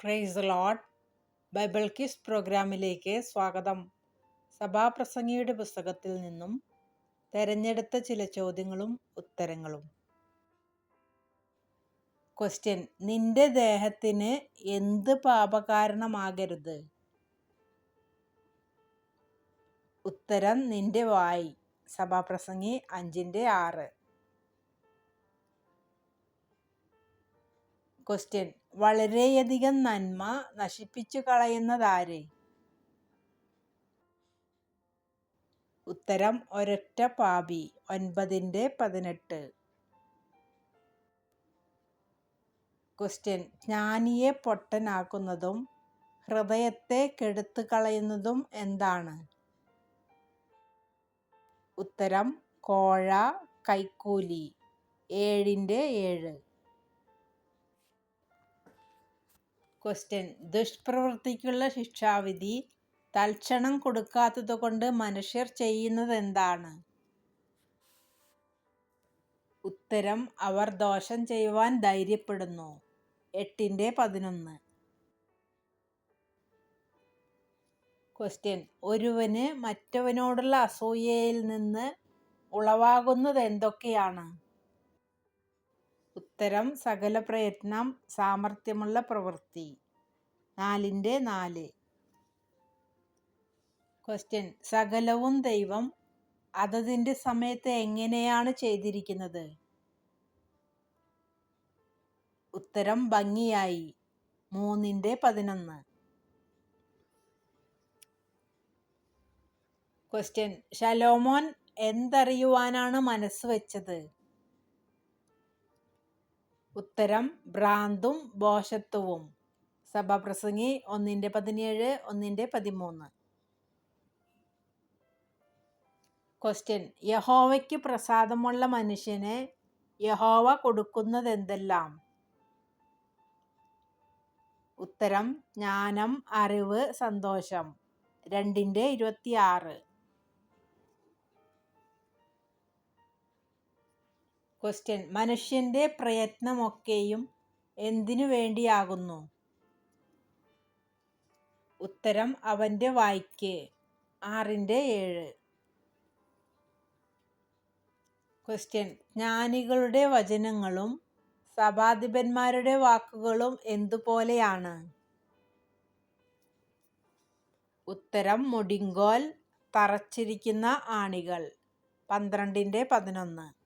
Price load Bible kiss പ്രോഗ്രാമിലേക്ക് സ്വാഗതം. സഭാപ്രസംഗിയുടെ പുസ്തകത്തിൽ നിന്നും തെരഞ്ഞെടുത്ത ചില ചോദ്യങ്ങളും ഉത്തരങ്ങളും. ക്വസ്റ്റ്യൻ നിന്റെ ദേഹത്തിന് എന്ത് പാപകാരണമാകരുത്? ഉത്തരം നിന്റെ വായി. സഭാപ്രസംഗി അഞ്ചിന്റെ ആറ്. ക്വസ്റ്റ്യൻ വളരെയധികം നന്മ നശിപ്പിച്ചു കളയുന്നതാര്? ഉത്തരം ഒരൊറ്റ പാപി. ഒൻപതിന്റെ പതിനെട്ട്. ക്വസ്റ്റ്യൻ ജ്ഞാനിയെ പൊട്ടനാക്കുന്നതും ഹൃദയത്തെ കെടുത്തു കളയുന്നതും എന്താണ്? ഉത്തരം കോഴ കൈക്കൂലി. ഏഴിന്റെ ഏഴ്. ക്വസ്റ്റ്യൻ ദുഷ്പ്രവൃത്തിക്കുള്ള ശിക്ഷാവിധി. തൽക്ഷണം കൊടുക്കാത്തതുകൊണ്ട് മനുഷ്യർ ചെയ്യുന്നത് എന്താണ് ഉത്തരം. അവർ ദോഷം ചെയ്യുവാൻ ധൈര്യപ്പെടുന്നു. എട്ടിന്റെ പതിനൊന്ന്. ക്വസ്റ്റ്യൻ ഒരുവന് മറ്റവനോടുള്ള അസൂയയിൽ നിന്ന് ഉളവാകുന്നത് എന്തൊക്കെയാണ് ഉത്തരം സകല പ്രയത്നം സാമർഥ്യമുള്ള പ്രവൃത്തി. നാലിന്റെ നാല്. ക്വസ്റ്റ്യൻ സകലവും ദൈവം അതതിന്റെ സമയത്ത് എങ്ങനെയാണ് ചെയ്തിരിക്കുന്നത്? ഉത്തരം ഭംഗിയായി. മൂന്നിന്റെ പതിനൊന്ന്. ക്വസ്റ്റ്യൻ ശലോമോൻ എന്തറിയുവാനാണ് മനസ്സ് വെച്ചത്? ഉത്തരം ഭ്രാന്തും ബോഷത്വവും. സഭാപ്രസംഗി ഒന്നിന്റെ പതിനേഴ് ഒന്നിന്റെ പതിമൂന്ന്. ക്വസ്റ്റ്യൻ യഹോവയ്ക്ക് പ്രസാദമുള്ള മനുഷ്യന് യഹോവ കൊടുക്കുന്നതെന്തെല്ലാം? ഉത്തരം ജ്ഞാനം അറിവ് സന്തോഷം. രണ്ടിന്റെ ഇരുപത്തിയാറ്. ക്വസ്റ്റ്യൻ മനുഷ്യന്റെ പ്രയത്നമൊക്കെയും എന്തിനു വേണ്ടിയാകുന്നു? ഉത്തരം അവന്റെ വായ്ക്ക്. ആറിന്റെ ഏഴ്. ക്വസ്റ്റ്യൻ ജ്ഞാനികളുടെ വചനങ്ങളും സഭാധിപന്മാരുടെ വാക്കുകളും എന്തുപോലെയാണ്? ഉത്തരം. മുടിങ്കോൽ തറച്ചിരിക്കുന്ന ആണികൾ. പന്ത്രണ്ടിന്റെ പതിനൊന്ന്.